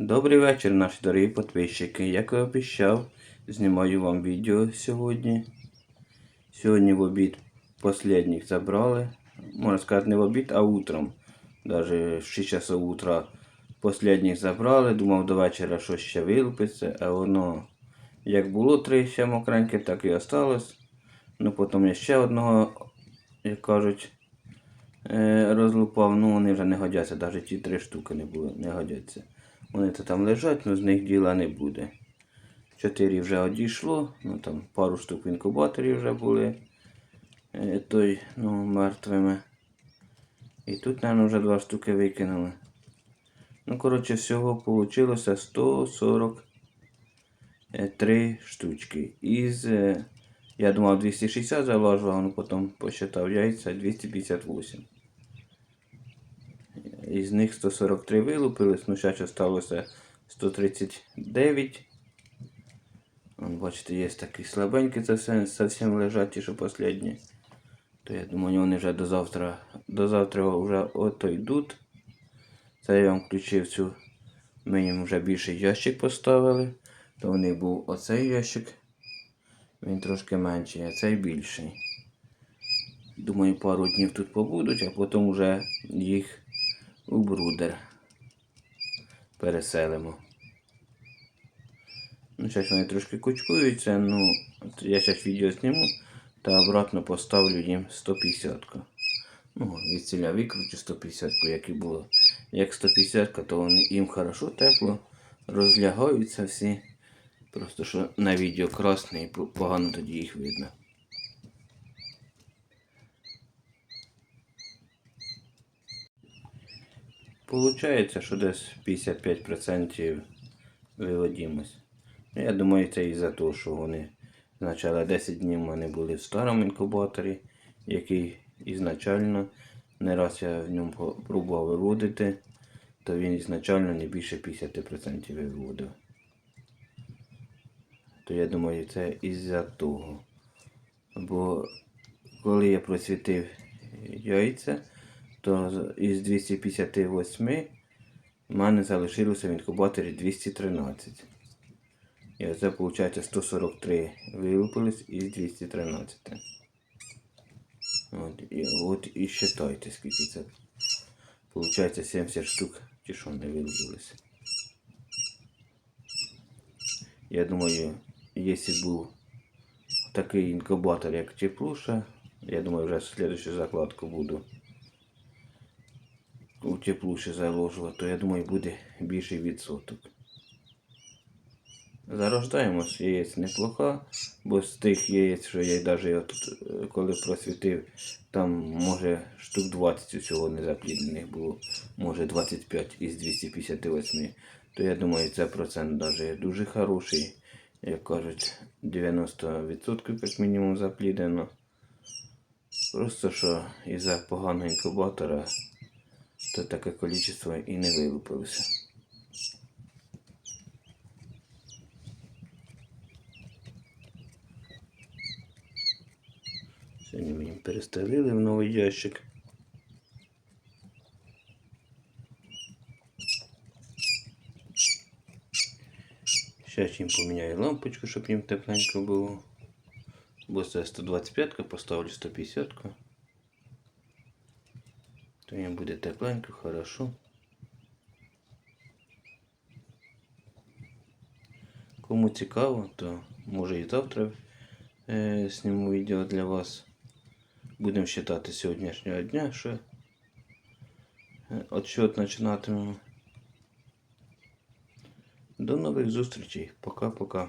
Добрий вечір, наші дорогі підписчики. Як і обіцяв, знімаю вам відео сьогодні. Сьогодні в обід останніх забрали. Можна сказати, не в обід, а утром. Даже в 6 часов утра останніх забрали. Думав до вечора щось ще вилупиться, а воно як було три ще мокреньке, так і осталось. Ну потім я ще одного, як кажуть, е, розлупав, ну вони вже не годяться, навіть ті три штуки не були, не годяться. Вони то там лежать, але з них діла не буде. Чотири вже одійшло, ну там пару штук в інкубаторі вже були. е, Той, ну, мертвими. І тут, мабуть, вже два штуки викинули. Ну, коротше, всього вийшло 143 штучки. Із, е, я думав, 260 залажував, але потім посчитав яйця 258. Із них 143 вилупились, ну зараз залишилося 139. Вон, бачите, є такі слабенькі, це все зовсім лежать, що останні. То я думаю, вони вже до завтра, до завтра вже ото йдуть. Це я вам включив цю. Ми їм вже більший ящик поставили. То у них був оцей ящик. Він трошки менший, а цей більший. Думаю, пару днів тут побудуть, а потім вже їх у брудер переселимо. Ну, зараз вони трошки кучкуються, ну, я зараз відео зніму та обратно поставлю їм 150. -ку. Ну, від ціля викручу 150-ку, як і було. Як 150, то вони, їм хорошо тепло, розлягаються всі. Просто що на відео красний, і погано тоді їх видно. Получається, що десь 55% виводимость. Ну, Я думаю, це із-за того, що вони спочатку 10 днів вони були в старому інкубаторі, який ізначально, не раз я в ньому пробував виводити, то він ізначально не більше 50% виводив. То я думаю, це із-за того. Бо коли я просвітив яйця, то з- із 258 в мене залишилося в інкубаторі 213. І оце виходить 143 вилупились із 213. От, і, от і считайте, скільки це. Получається 70 штук, ті, що не вилупилися. Я думаю, якщо був такий інкубатор, як теплуша, я думаю, вже слідчу закладку буду у теплуші заложувати, то я думаю, буде більший відсоток. Зарождаємось яєць неплохо, бо з тих яєць, що я навіть от, е, коли просвітив, там може штук 20 усього незапліднених було, може 25 із 258. То я думаю, це процент навіть дуже хороший. Як кажуть, 90% як мінімум запліднено. Просто що із-за поганого інкубатора то таке кількість і не вилупилося. Сьогодні ми їм переставили в новий ящик. Зараз їм поміняю лампочку, щоб їм тепленько було. Бо це 125 поставлю 150. -ку. То їм буде тепленько, хорошо. Кому цікаво, то може і завтра е, зніму відео для вас. Будемо вважати сьогоднішнього дня, що е, отчет починатимемо. До нових зустрічей. Пока-пока.